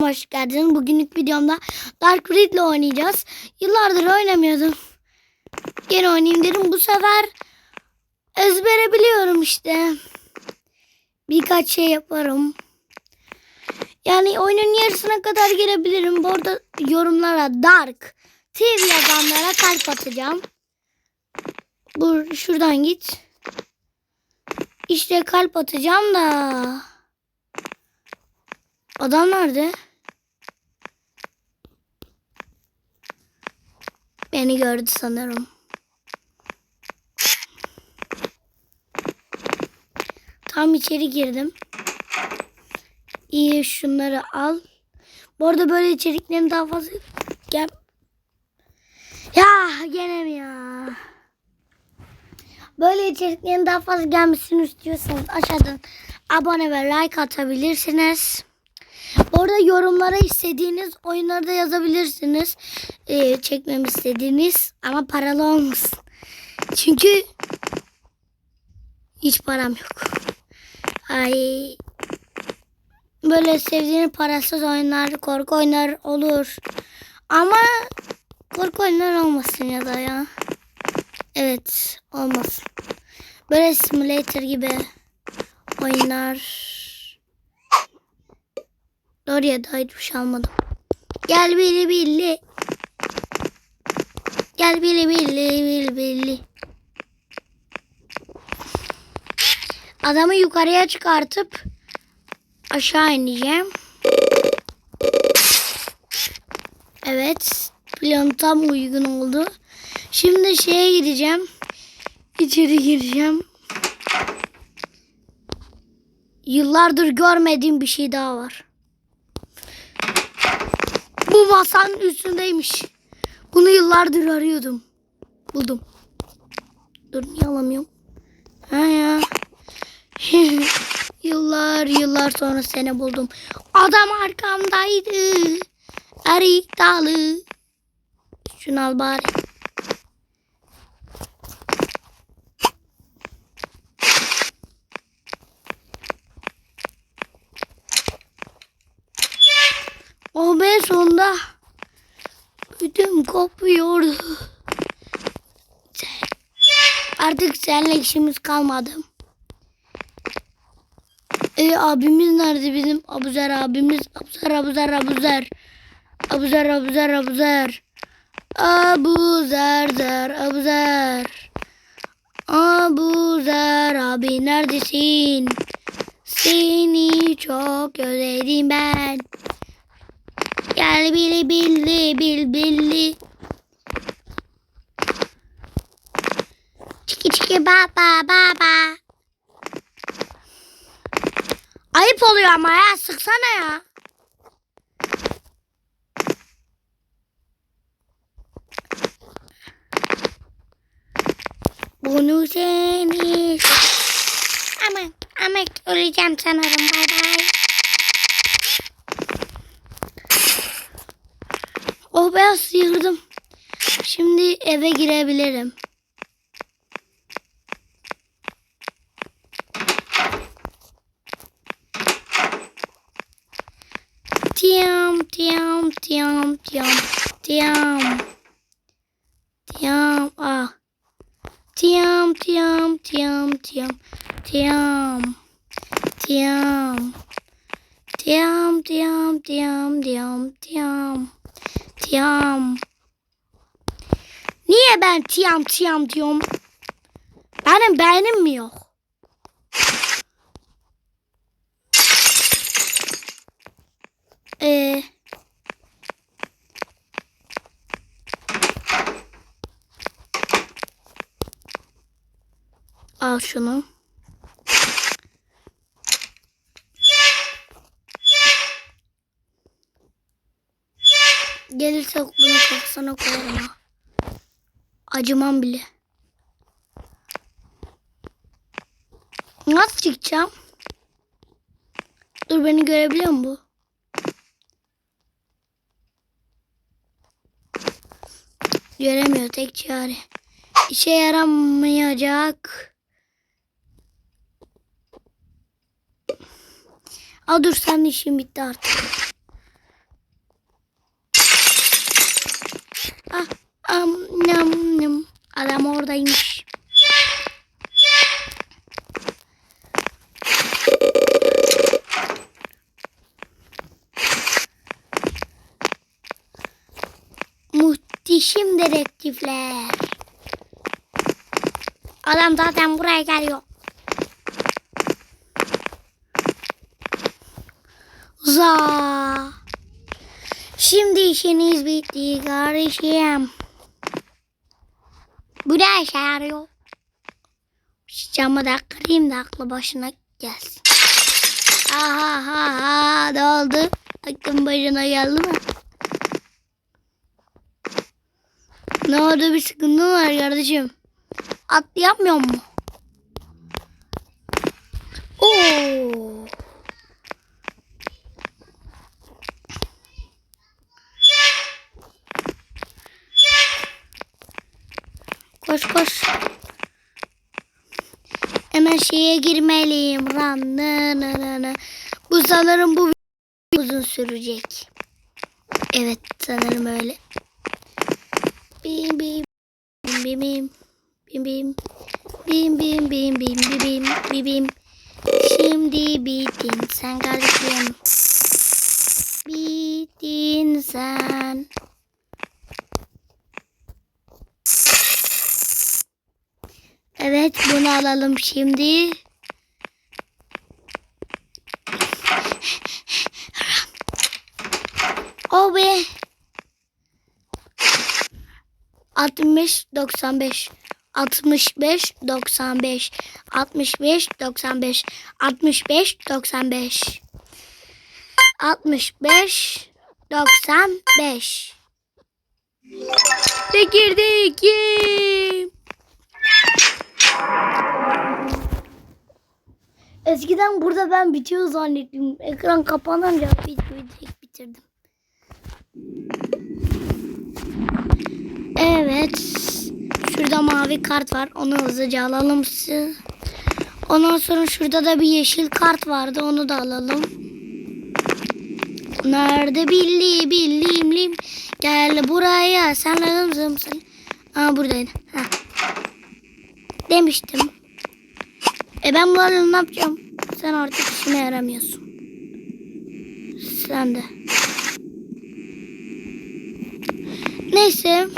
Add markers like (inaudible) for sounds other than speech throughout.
Hoş geldiniz. Bugünlük videomda Dark Red ile oynayacağız. Yıllardır oynamıyordum. Gene oynayayım dedim. Bu sefer ezbere biliyorum işte. Birkaç şey yaparım. Yani oyunun yarısına kadar gelebilirim. Bu arada yorumlara Dark TV yazanlara kalp atacağım. Bu şuradan git. İşte kalp atacağım da. Adam nerede? Beni gördü sanırım. Tam içeri girdim. İyi şunları al. Bu arada böyle içeriklerin daha fazla gel. Ya gene mi ya? Böyle içeriklerin daha fazla gelmesini istiyorsanız aşağıdan abone ve like atabilirsiniz. Bu arada yorumlara istediğiniz oyunları da yazabilirsiniz. Ee, çekmemi istediğiniz ama paralı olmasın. Çünkü hiç param yok. Ay böyle sevdiğiniz parasız oyunlar, korku oyunlar olur. Ama korku oyunlar olmasın ya da ya. Evet olmasın. Böyle simulator gibi oyunlar. Daha hiçbir şey almadım. Gel bili billi. Gel bili billi bili billi. Adamı yukarıya çıkartıp aşağı ineceğim. Evet. Plan tam uygun oldu. Şimdi şeye gideceğim. İçeri gireceğim. Yıllardır görmediğim bir şey daha var. Bu masanın üstündeymiş. Bunu yıllardır arıyordum. Buldum. Dur niye alamıyorum? Ha ya. (laughs) yıllar yıllar sonra seni buldum. Adam arkamdaydı. Erik dalı. Şunu al bari. O be sonunda ödüm kopuyordu. Artık seninle işimiz kalmadı. E abimiz nerede bizim? Abuzer abimiz. Abuzer Abuzer Abuzer. Abuzer Abuzer Abuzer. Abuzer Zer Abuzer. Abuzer abi neredesin? Seni çok özledim ben. Gel bili billi bil billi. Çiki çiki baba baba. Ayıp oluyor ama ya sıksana ya. Bunu seni... Aman aman öleceğim sanırım bay bay. Oh be sıyırdım. Şimdi eve girebilirim. Tiyam tiyam tiyam tiyam tiyam. Tiyam ah. Tiyam tiyam tiyam tiyam tiyam. Tiyam. Tiyam tiyam tiyam tiyam tiyam. Tiyam. Niye ben tiyam tiyam diyorum? Benim beynim mi yok? Ee, al şunu. Gelirse bunu kafasına koyarım. Acımam bile. Nasıl çıkacağım? Dur beni görebiliyor mu bu? Göremiyor tek çare. İşe yaramayacak. A dur sen işin bitti artık. Ah, am, nam, Adam oradaymış. Muhteşem dedektifler. Adam zaten buraya geliyor. Za. Şimdi işiniz bitti kardeşim. Bu ne işe yarıyor? Şu da kırayım da aklı başına gelsin. Aha ha ha ne oldu? Aklın başına geldi mi? Ne oldu bir sıkıntı mı var kardeşim? Atlayamıyor mu? Oo. Koş koş. Hemen şeye girmeliyim. Ran, nı, nı, nı. Bu sanırım bu uzun sürecek. Evet sanırım öyle. Bim bim bim bim bim bim bim bim bim bim bim bim bim bim Şimdi bittin sen kardeşim. Bittin sen. Evet bunu alalım şimdi. O be. 65 95 65 95 65 95 65 95 65 95 Çekirdeği Eskiden burada ben bitiyor zannettim. Ekran kapanınca videoyu direkt bitirdim. Evet. Şurada mavi kart var. Onu hızlıca alalım. Ondan sonra şurada da bir yeşil kart vardı. Onu da alalım. Nerede billi billim lim. Gel buraya. Sen lazım zımsın. Aa buradaydı. Heh. Demiştim. E ben bunlarla ne yapacağım? Sen artık işime yaramıyorsun. Sen de. Neyse.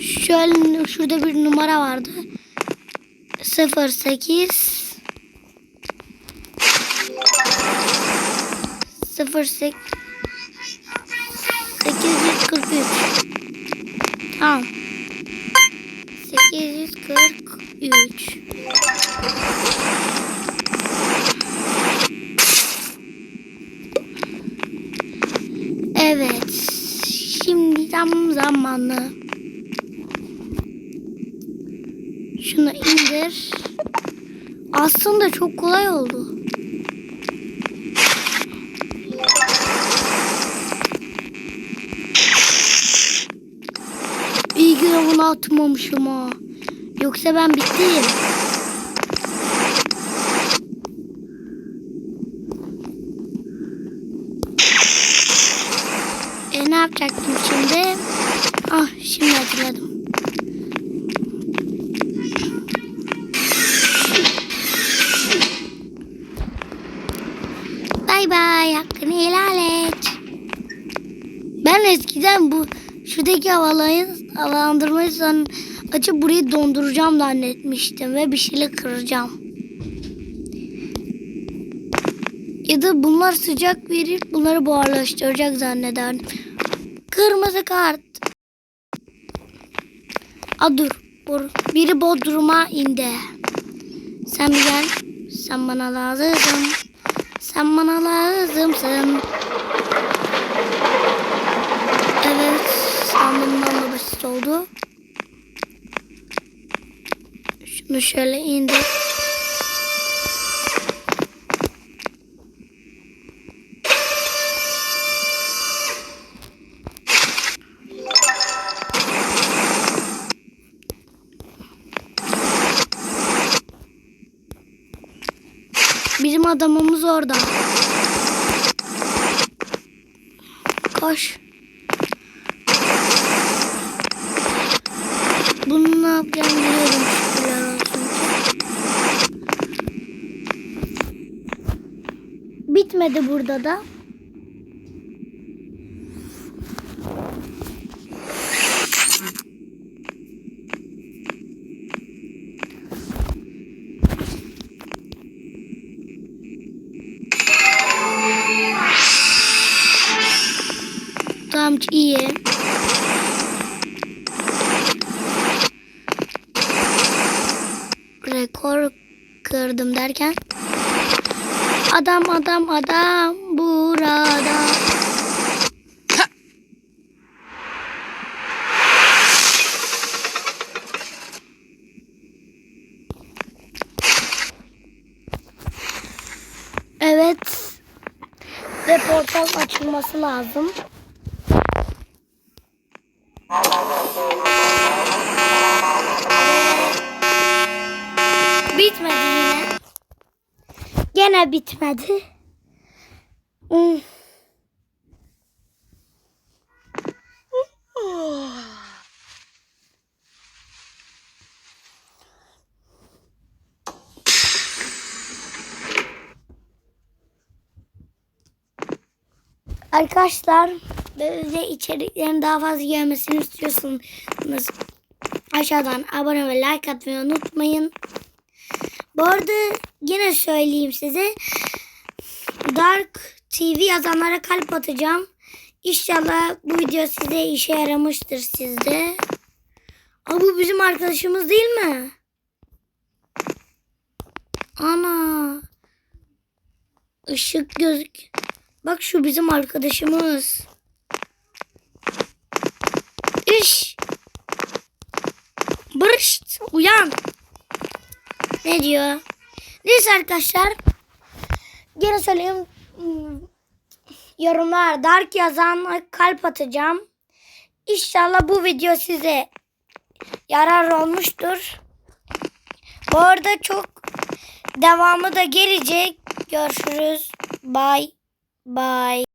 Şöyle şurada bir numara vardı. 08 08 843 Tamam. 843 Evet. Şimdi tam zamanı. Şunu indir. Aslında çok kolay oldu. İyi ki bunu atmamışım ha. Yoksa ben bittim. E ne yapacaktım şimdi? Ah şimdi hatırladım. Bay bay hakkını helal et. Ben eskiden bu şuradaki havalayı havalandırmayı san açıp burayı donduracağım zannetmiştim ve bir şeyle kıracağım. Ya da bunlar sıcak verip bunları buharlaştıracak zannederdim. Kırmızı kart. A dur. Biri Bodrum'a indi. Sen bir gel. Sen bana lazımsın. Sen bana lazımsın. Evet. Sandığımdan da basit oldu. Şunu şöyle indir. Bizim adamımız orada. Bitmedi burada da. Tamam iyi. Rekor kırdım derken Adam adam adam burada. Evet. Ve portal açılması lazım. Bitmedi yine. Gene bitmedi. Hmm. Arkadaşlar böyle içeriklerin daha fazla gelmesini istiyorsanız aşağıdan abone ve like atmayı unutmayın. Bu arada yine söyleyeyim size. Dark TV yazanlara kalp atacağım. İnşallah bu video size işe yaramıştır sizde. Aa, bu bizim arkadaşımız değil mi? Ana. Işık gözük. Bak şu bizim arkadaşımız. İş. Bırşt. Uyan. Ne diyor? Neyse arkadaşlar. Gene söyleyeyim. Hmm, Yorumlar dark yazan kalp atacağım. İnşallah bu video size yarar olmuştur. Bu arada çok devamı da gelecek. Görüşürüz. Bye. Bye.